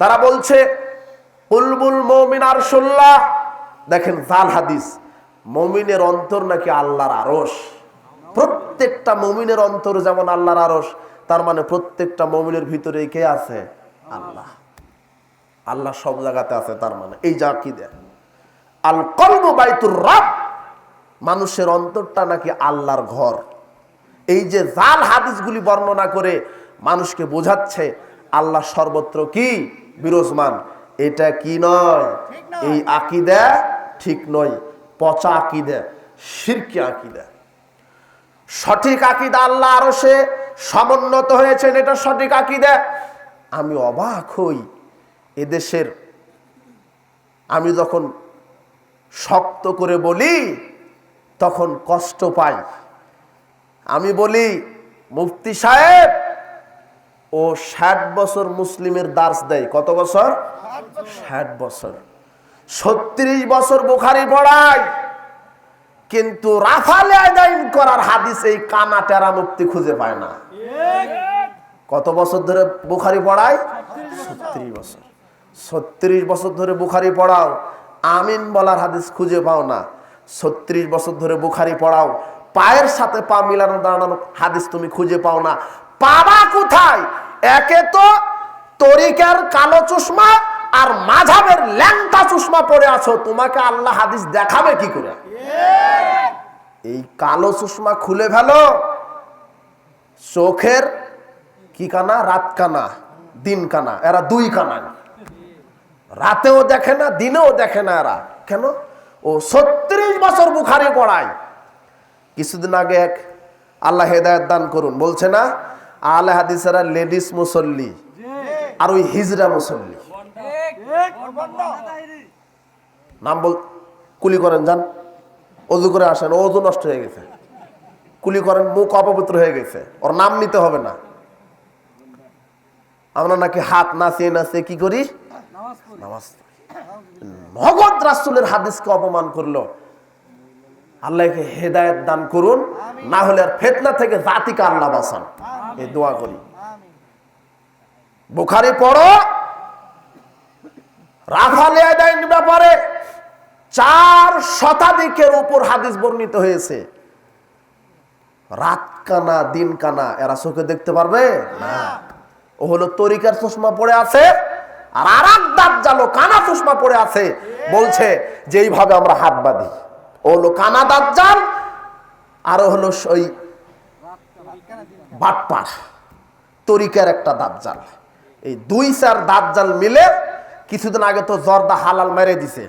তারা বলছে উলবুল মমিন আর দেখেন, জাল হাদিস। মমিনের অন্তর নাকি আল্লাহর আরস প্রত্যেকটা মমিনের অন্তর যেমন আল্লাহর আরস তার মানে প্রত্যেকটা মমিনের ভিতরে কে আছে? আল্লাহ। আল্লাহ সব জায়গাতে আছে, তার মানে। এই যা কি আল কলব বাইতুর রব। মানুষের অন্তরটা নাকি আল্লাহর ঘর। এই যে জাল হাদিসগুলি বর্ণনা করে মানুষকে বোঝাচ্ছে, আল্লাহ সর্বত্র কি? বিরাজমান এটা কি নয়? এই আকিদা ঠিক নয় পচা আকিদা শিরকি আকিদা। সঠিক আকিদা আল্লাহ আরও সে সমুন্নত হয়েছেন এটা সঠিক আকিদা। আমি অবাক হই এদেশের। আমি যখন শক্ত করে বলি তখন কষ্ট পাই। আমি বলি মুফতি সাহেব ও ষাট বছর মুসলিমের দাস দেয়। কত বছর? ষাট বছর। ছত্রিশ বছর বুখারি পড়ায়। কিন্তু রাফালে আদাইন করার হাদিস এই কানা টেরা মুক্তি খুঁজে পায় না। কত বছর ধরে বুখারি পড়ায়? ছত্রিশ বছর। ছত্রিশ বছর ধরে বুখারি পড়াও। আমিন বলার হাদিস খুঁজে পাও না। ছত্রিশ বছর ধরে বুখারি পড়াও। পায়ের সাথে পা মিলানো দাঁড়ানো হাদিস তুমি খুঁজে পাও না। পাবা কোথায়? একে তো তরিকার কালো চশমা আর মাঝাবের ল্যাংটা চশমা পরে আছো, তোমাকে আল্লাহ হাদিস দেখাবে কি করে? এই কালো চশমা খুলে ফেলো, চোখের কি কানা? রাত কানা, দিন কানা, এরা দুই কানা। রাতেও দেখে না, দিনেও দেখে না এরা। কেন? ও ছত্রিশ বছর বুখারি পড়ায়। কিছুদিন আগে এক আল্লাহ হেদায়ত দান করুন, বলছে না আলে হাদিসেরা লেডিস মুসল্লি আর ওই হিজরা মুসল্লি। নাম বল কুলি করেন, যান। অজু করে আসেন অজু নষ্ট হয়ে গেছে। কুলি করেন, মুখ অপবিত্র হয়ে গেছে। ওর নাম নিতে হবে না। আমরা নাকি হাত নাচিয়ে নাচিয়ে কি করি? নামাজ। নগদ রাসুলের হাদিসকে অপমান করল। আল্লাহকে হেদায়েত দান করুন, না হলে আর ফেতনা থেকে জাতিকে আল্লাহ বাঁচান। এই দোয়া করি। বুখারি পড়ো। রাফালে আদায়ের ব্যাপারে চার শতাধিকের উপর হাদিস বর্ণিত হয়েছে। রাত কানা দিন কানা এরা চোখে দেখতে পারবে? না। ও হলো তরিকার চশমা পড়ে আছে, আর আর এক দাঁত জালো কানা চশমা পড়ে আছে। বলছে যে এইভাবে আমরা হাত বাঁধি। ও হলো কানা দাঁত জাল আর হলো ওই বাটপাড় তরিকার একটা দাঁত জাল এই দুই চার দাঁত জাল মিলে কিছুদিন আগে তো জর্দা হালাল মেরে দিছে।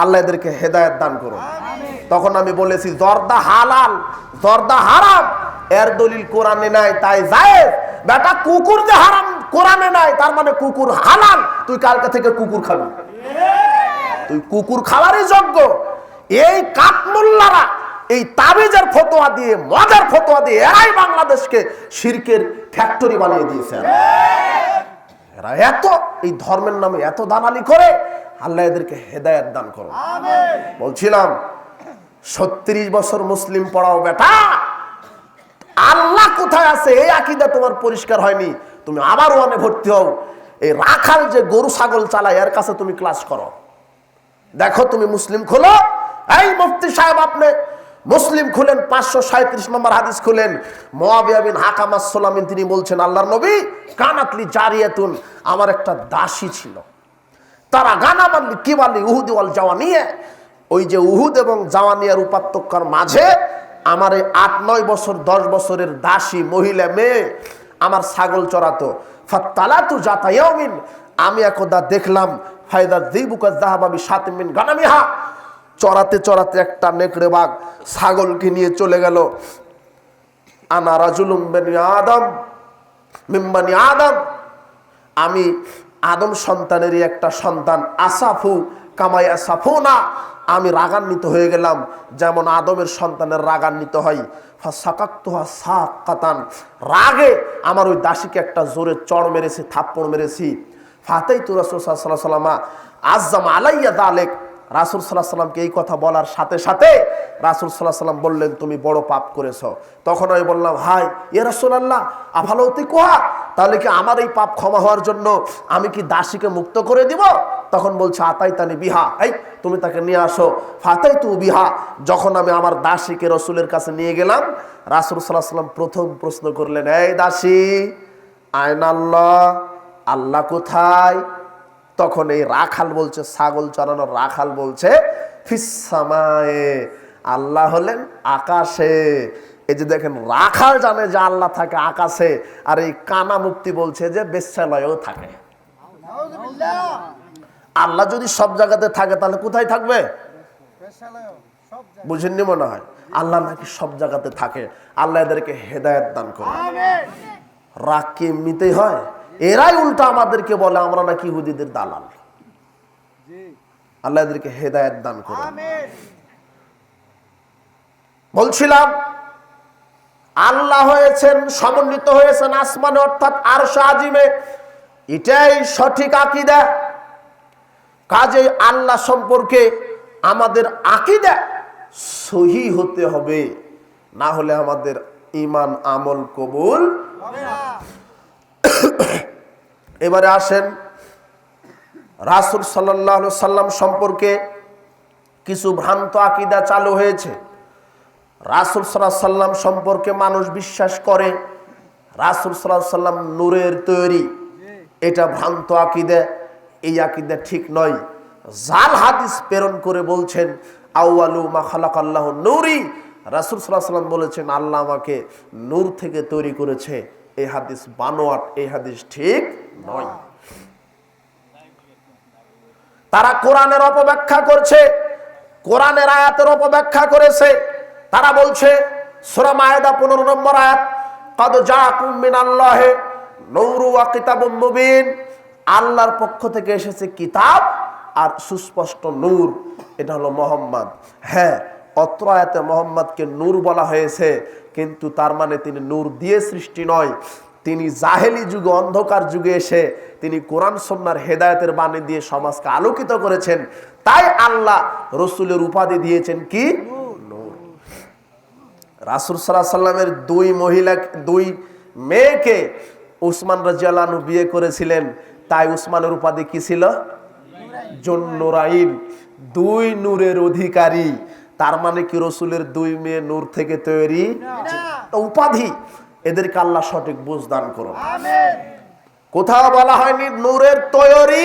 আল্লাহ এদেরকে হেদায়ত দান করুন। তখন আমি বলেছি, জর্দা হালাল, জর্দা হারাম, এর দলিল কোরআনে নাই, তাই যায় বেটা, কুকুর যে হারাম, কোরআনে নাই, তার মানে কুকুর হালাল। তুই কালকে থেকে কুকুর খাবি। তুই কুকুর খাওয়ারই যোগ্য। এই কাকমুল্লারা এই তাবিজের ফতোয়া দিয়ে মজার ফতোয়া দিয়ে এরাই বাংলাদেশকে শিরকের ফ্যাক্টরি বানিয়ে দিয়েছে এরা এত এই ধর্মের নামে এত দালালি করে আল্লাহ এদেরকে হেদায়ত দান করো বলছিলাম ছত্রিশ বছর মুসলিম পড়াও বেটা। আল্লাহ কোথায় আছে? এই আকিদা তোমার পরিষ্কার হয়নি। তুমি আবার ওয়ানে ভর্তি হও। এই রাখাল যে গরু ছাগল চালায় এর কাছে তুমি ক্লাস করো। দেখো তুমি মুসলিম খোলো। এই মুফতি সাহেব আপনি মুসলিম খুলেন, পাঁচশো সাঁত্রিশ নম্বর হাদিস খুলেন। মোয়াবিয়া বিন হাকাম আসসালামিন, তিনি বলছেন, আল্লাহর নবী কানাতলি জারিয়াতুন। আমার একটা দাসী ছিল। তারা গানা মারলি কি মারলি উহুদ ওয়াল জাওয়ানিয়ে? ওই যে উহুদ এবং জাওয়ানিয়ার উপাত্যকার মাঝে আমার এই আট, নয় বছর, দশ বছরের দাসী মহিলা মেয়ে আমার ছাগল চড়াতো। ফাত্তালাতু জাতায়ামিন আমি একদা দেখলাম ফায়দা দিবুকা জাহাবাবি সাতমিন গানামিহা। চড়াতে চড়াতে একটা নেকড়ে বাঘ ছাগলকে নিয়ে চলে গেল। আনা আদম, মিম্বানি আদম। আমি আদম সন্তানেরই একটা সন্তান, আসাফু কামাই আসাফু না আমি রাগান্বিত হয়ে গেলাম, যেমন আদমের সন্তানের রাগান্বিত হয়। কাতান রাগে আমার ওই দাসীকে একটা জোরে চড় মেরেছি, থাপ্পড় মেরেছি। ফাতেই তু রাসুল্লাহ সাল্লামা আজ্জাম আলাইয়া দালেক। রাসুল সাল্লাহ সাল্লামকে এই কথা বলার সাথে সাথে রাসুল সাল্লাহ সাল্লাম বললেন, তুমি বড় পাপ করেছ। তখন আমি বললাম, হাই ইয়ে রাসুল আল্লাহ আফালতি কোহা? তাহলে কি আমার এই পাপ ক্ষমা হওয়ার জন্য আমি কি দাসীকে মুক্ত করে দিব? তখন বলছে আতাই তানি বিহা। এই, তুমি তাকে নিয়ে আসো। ফাতাই তু বিহা। যখন আমি আমার দাসীকে রসুলের কাছে নিয়ে গেলাম, রাসুল সাল্লাহ সাল্লাম প্রথম প্রশ্ন করলেন, এই দাসী আয়ন আল্লাহ আল্লাহ কোথায়? তখন এই রাখাল বলছে ছাগল চড়ানোর রাখাল বলছে ফিসামায়ে আল্লাহ হলেন আকাশে। এই যে দেখেন রাখাল জানে যে আল্লাহ থাকে আকাশে আর এই কানা মুক্তি বলছে যে বেশ্যালয়েও থাকে। আল্লাহ যদি সব জায়গাতে থাকে তাহলে কোথায় থাকবে? বুঝেননি মনে হয়? আল্লাহ নাকি সব জায়গাতে থাকে। আল্লাহ এদেরকে হেদায়ত দান করে। রাগ কি এমনিতেই হয়? এরাই উল্টা আমাদেরকে বলে আমরা নাকি ইহুদিদের দালাল। আল্লাহ এদেরকে হেদায়ত দান করে বলছিলাম আল্লাহ হয়েছেন সমন্বিত হয়েছেন আসমানে অর্থাৎ আর আজিমে। এটাই সঠিক আকিদা। কাজে আল্লাহ সম্পর্কে আমাদের আকিদা সহি হতে হবে। না হলে আমাদের ইমান আমল কবুল এবারে আসেন। রাসুল সাল্লাহ সাল্লাম সম্পর্কে কিছু ভ্রান্ত আকিদা চালু হয়েছে। রাসুল সাল্লাহ সাল্লাম সম্পর্কে মানুষ বিশ্বাস করে। রাসুল সাল্লাহ সাল্লাম নূরের তৈরি। এটা ভ্রান্ত আকিদে। এই আকিদে ঠিক নয়। জাল হাদিস প্রেরণ করে বলছেন আউআলু মা খালাক আল্লাহ নূরি। রাসুল সাল্লাহ সাল্লাম বলেছেন, আল্লাহ আমাকে নূর থেকে তৈরি করেছে। এই হাদিস বানোয়াট। এই হাদিস ঠিক নয়। তারা কোরআনের অপব্যাখ্যা করছে, কোরআনের আয়াতের অপব্যাখ্যা করেছে। তারা বলছে, সূরা মায়েদা পনেরো নম্বর আয়াত, কদ জাকুম মিনাল্লাহে নৌরু ওয়া মুবিন। আল্লাহর পক্ষ থেকে এসেছে কিতাব আর সুস্পষ্ট নূর। এটা হলো মোহাম্মদ। হ্যাঁ অত্র আয়াতে মোহাম্মদকে নূর বলা হয়েছে, কিন্তু তার মানে তিনি নূর দিয়ে সৃষ্টি নয়। তিনি জাহেলি যুগে অন্ধকার যুগে এসে তিনি কোরআন সন্ন্যার হেদায়তের বাণী দিয়ে সমাজকে আলোকিত করেছেন। তাই আল্লাহ রসুলের উপাধি দিয়েছেন কি? রাসুল সাল্লাহ সাল্লামের দুই মহিলা দুই মেয়েকে উসমান রাজিয়ালু বিয়ে করেছিলেন। তাই উসমানের উপাধি কি ছিল? জন্নুরাইন দুই নূরের অধিকারী। তার মানে কি রসুলের দুই মেয়ে নূর থেকে তৈরি? উপাধি। এদেরকে আল্লাহ সঠিক বুঝ দান করুন। কোথাও বলা হয়নি? নূরের তৈরি।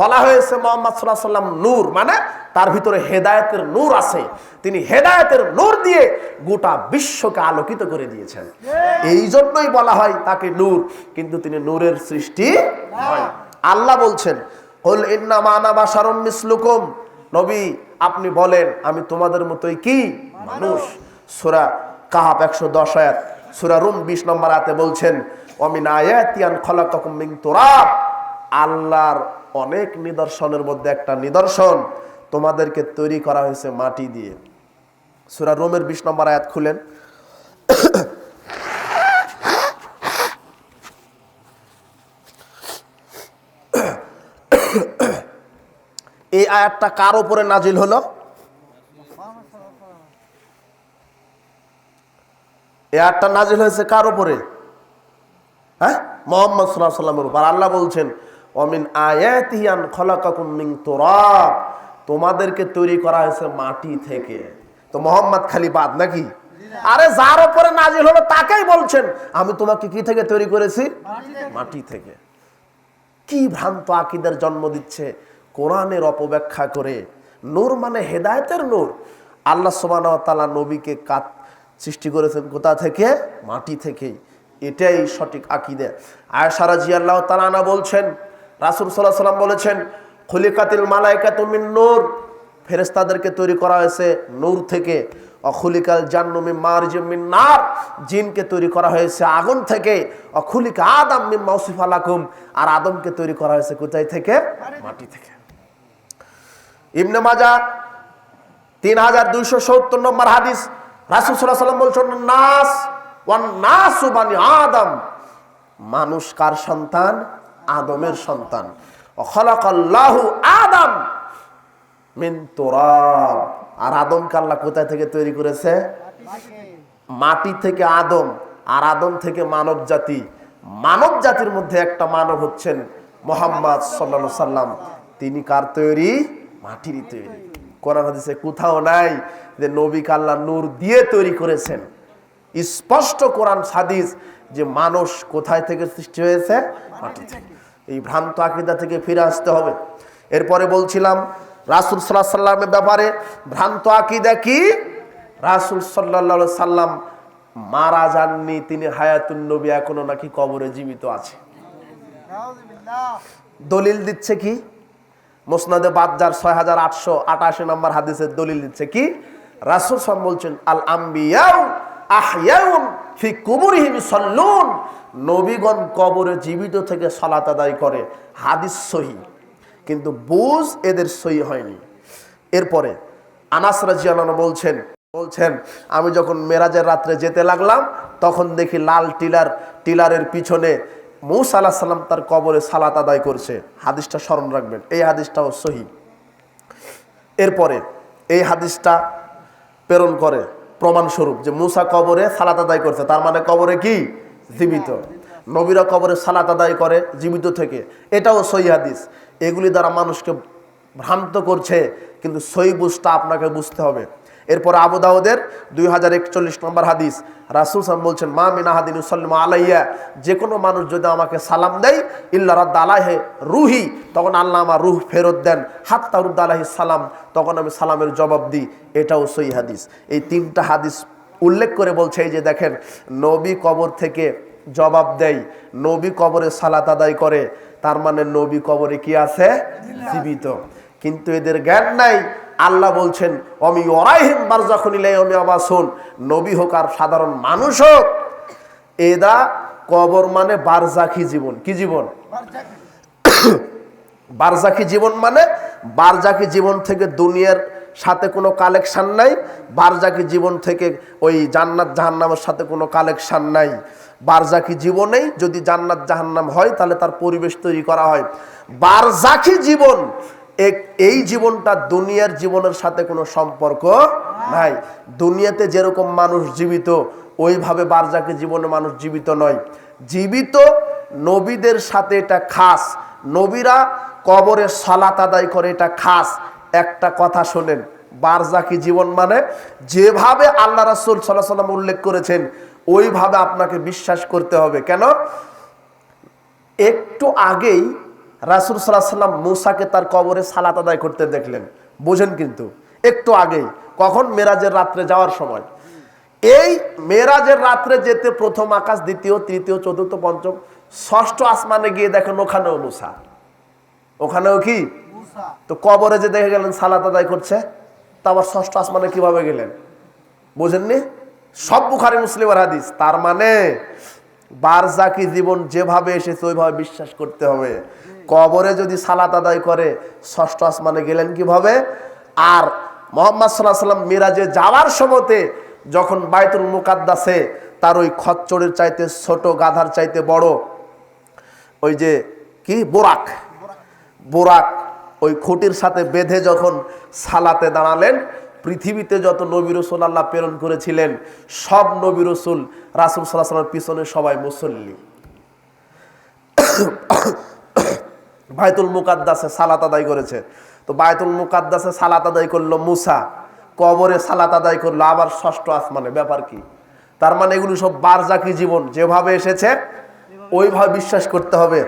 বলা হয়েছে মোহাম্মদ সাল্লাহ সাল্লাম নূর মানে তার ভিতরে হেদায়েতের নূর আছে। তিনি হেদায়েতের নূর দিয়ে গোটা বিশ্বকে আলোকিত করে দিয়েছেন। এই জন্যই বলা হয় তাকে নূর কিন্তু তিনি নূরের সৃষ্টি আল্লাহ বলছেন হল ইন্না মানা বাসারম মিসলুকুম। নবী আপনি বলেন আমি তোমাদের মতোই কি? মানুষ। সুরা কাহাব একশো দশ আয়াত। সুরা রুম বিশ নম্বর আতে বলছেন, অমিন আয়াতিয়ান তুরাব। আল্লাহর অনেক নিদর্শনের মধ্যে একটা নিদর্শন তোমাদেরকে তৈরি করা হয়েছে মাটি দিয়ে। সুরা রোমের বিশ নম্বর আয়াত খুলেন। এই আয়াতটা কার ওপরে নাজিল হলো? আয়াতটা নাজিল হয়েছে কার উপরে? হ্যাঁ? মোহাম্মদ সাল্লাহ সাল্লামের উপর। আল্লাহ বলছেন অমিন আয়াতিয়ান খলাকাকুম তুরাব। তোমাদেরকে তৈরি করা হয়েছে মাটি থেকে। তো মোহাম্মদ খালি বাদ নাকি? আরে যার উপরে নাজিল হলো তাকেই বলছেন, আমি তোমাকে কি থেকে তৈরি করেছি? মাটি থেকে। কি ভ্রান্ত আকিদের জন্ম দিচ্ছে কোরআনের অপব্যাখ্যা করে। নূর মানে হেদায়তের নূর। আল্লাহ সোমান তালা নবীকে কাত সৃষ্টি করেছেন কোথা থেকে? মাটি থেকেই। এটাই সঠিক আকিদে। আয়সারা জি আল্লাহ তালানা বলছেন, রাসুল সাল্লাহ সাল্লাম বলেছেন, খুলিকাতিল মালাইকা তুমিন নূর। ফেরেস্তাদেরকে তৈরি করা হয়েছে নূর থেকে। অখুলিকাল জান্নুমি মারজিমিন নার। জিনকে তৈরি করা হয়েছে আগুন থেকে। অখুলিকা আদম মিন মাউসিফ আলাকুম আর আদমকে তৈরি করা হয়েছে কোথায় থেকে? মাটি থেকে। ইবনে মাজা তিন হাজার দুইশো সত্তর নম্বর হাদিস রাসুল বলছেন, নাস, ওয়ান নাসু বানি আদম। মানুষ কার সন্তান? আদমের সন্তান। অখলাকাল্লাহু আদম মিন তুরাব। আর আদমকে আল্লাহ কোথায় থেকে তৈরি করেছে? মাটি থেকে আদম, আর আদম থেকে মানব জাতি। মানব জাতির মধ্যে একটা মানব হচ্ছেন মোহাম্মদ সাল্লা সাল্লাম তিনি কার তৈরি? মাটিরই তৈরি। কোরআন হাদিসে কোথাও নাই যে নবী কাল্লা নূর দিয়ে তৈরি করেছেন। স্পষ্ট কোরআন হাদিস যে মানুষ কোথায় থেকে সৃষ্টি হয়েছে? মাটি থেকে। এই ভ্রান্ত আকিদা থেকে ফিরে আসতে হবে। এরপরে বলছিলাম রাসুল সাল্লাহ সাল্লামের ব্যাপারে ভ্রান্ত আকিদা কি? রাসুল সাল্লা সাল্লাম মারা যাননি তিনি হায়াতুন নবী এখনও নাকি কবরে জীবিত আছে। দলিল দিচ্ছে কি? মোসনাদে বাদজার ছয় হাজার আটশো আটাশি নম্বর হাদিসের দলিল দিচ্ছে কি? রাসুল সাম বলছেন আল আম্বিয়াউ আহয়াউন ফি কুবুরিহিম সাল্লুন নবীগণ কবরে জীবিত থেকে সালাত আদায় করে। হাদিস সহি, কিন্তু বুঝ এদের সহি হয়নি। এরপরে আনাস রাজিয়ানো বলছেন বলছেন, আমি যখন মেরাজের রাত্রে যেতে লাগলাম, তখন দেখি লাল টিলার, টিলারের পিছনে মৌসা আলাহ সাল্লাম তার কবরে সালাত আদায় করছে। হাদিসটা স্মরণ রাখবেন। এই হাদিসটাও সহি। এরপরে এই হাদিসটা প্রেরণ করে প্রমাণস্বরূপ যে মুসা কবরে সালাত আদায় করছে। তার মানে কবরে কি? জীবিত। নবীরা কবরে সালাত আদায় করে জীবিত থেকে। এটাও সহি হাদিস। এগুলি দ্বারা মানুষকে ভ্রান্ত করছে, কিন্তু সহি বুঝটা আপনাকে বুঝতে হবে। এরপর আবু দাউদের দুই হাজার একচল্লিশ নম্বর হাদিস। রাসুল সাম বলছেন মা মিনা হাদিন আলাইয়া। যে কোনো মানুষ যদি আমাকে সালাম দেয় ইল্লা রাদ্দ আলাহে রুহি তখন আল্লাহ আমার রুহ ফেরত দেন। হাত তারুদ্দ আলাহি সালাম তখন আমি সালামের জবাব দিই। এটাও সই হাদিস। এই তিনটা হাদিস উল্লেখ করে বলছে এই যে দেখেন নবী কবর থেকে জবাব দেয় নবী কবরে সালাত আদায় করে তার মানে নবী কবরে কি আছে? জীবিত। কিন্তু এদের জ্ঞান নাই। আল্লাহ বলছেন, অমি ওরাইহিম বারজাখুন ইলাইহি আবাসুন। নবী হোক আর সাধারণ মানুষ হোক, এদা কবর মানে বারজাখি জীবন। কি জীবন? বারজাকি জীবন মানে বারজাকি জীবন থেকে দুনিয়ার সাথে কোনো কালেকশন নাই বারজাকি জীবন থেকে ওই জান্নাত জাহান্নামের সাথে কোনো কালেকশন নাই। বারজাকি জীবনেই যদি জান্নাত জাহান্নাম হয়, তাহলে তার পরিবেশ তৈরি করা হয়। বারজাকি জীবন এক- এই জীবনটা দুনিয়ার জীবনের সাথে কোনো সম্পর্ক নাই। দুনিয়াতে যেরকম মানুষ জীবিত, ওইভাবে বারজাকি জীবনে মানুষ জীবিত নয়। জীবিত নবীদের সাথে এটা খাস। নবীরা কবরে সালাত আদায় করে, এটা খাস। একটা কথা শোনেন বারজাকি জীবন মানে? যেভাবে আল্লাহ রাসুল সাল্লাহ সাল্লাম উল্লেখ করেছেন, ওইভাবে আপনাকে বিশ্বাস করতে হবে। কেন? একটু আগেই রাসুল সাল্লাহ সাল্লাম মুসাকে তার কবরে সালাত আদায় করতে দেখলেন। বোঝেন কিন্তু একটু আগেই কখন মেরাজের রাত্রে যাওয়ার সময়। এই মেরাজের রাত্রে যেতে প্রথম আকাশ দ্বিতীয় তৃতীয় চতুর্থ পঞ্চম ষষ্ঠ আসমানে গিয়ে দেখেন ওখানেও মুসা। ওখানেও কি? তো কবরে যে দেখে গেলেন সালাত আদায় করছে তা আবার ষষ্ঠ আসমানে কীভাবে গেলেন? বোঝেননি? সব বুখারি মুসলিমের হাদিস। তার মানে বারজাকি জীবন যেভাবে এসেছে ওইভাবে বিশ্বাস করতে হবে। কবরে যদি সালাত আদায় করে, ষষ্ঠ আসমানে গেলেন কীভাবে? আর মোহাম্মদ সাল্লাহ সাল্লাম মিরাজে যাওয়ার সময়তে যখন বাইতুল মুকাদ্দাসে তার ওই খচ্চরের চাইতে ছোট, গাধার চাইতে বড়, ওই যে কি? বোরাক। বোরাক ওই খুঁটির সাথে বেঁধে যখন সালাতে দাঁড়ালেন, পৃথিবীতে যত নবী রসুল আল্লাহ প্রেরণ করেছিলেন, সব নবী রসুল রাসুল সাল্লাহ সাল্লামের পিছনে সবাই মুসল্লি। বায়তুল মুকাদ্দাসে সালাত আদায় করেছে। তো বায়তুল মুকাদ্দাসে সালাত আদায় করল মুসা, কবরে সালাত আদায় করল আবার ষষ্ঠ আসমানে ব্যাপার কি? তার মানে এগুলো সব বারজাকি জীবন, যেভাবে এসেছে, ওইভাবে বিশ্বাস করতে হবে।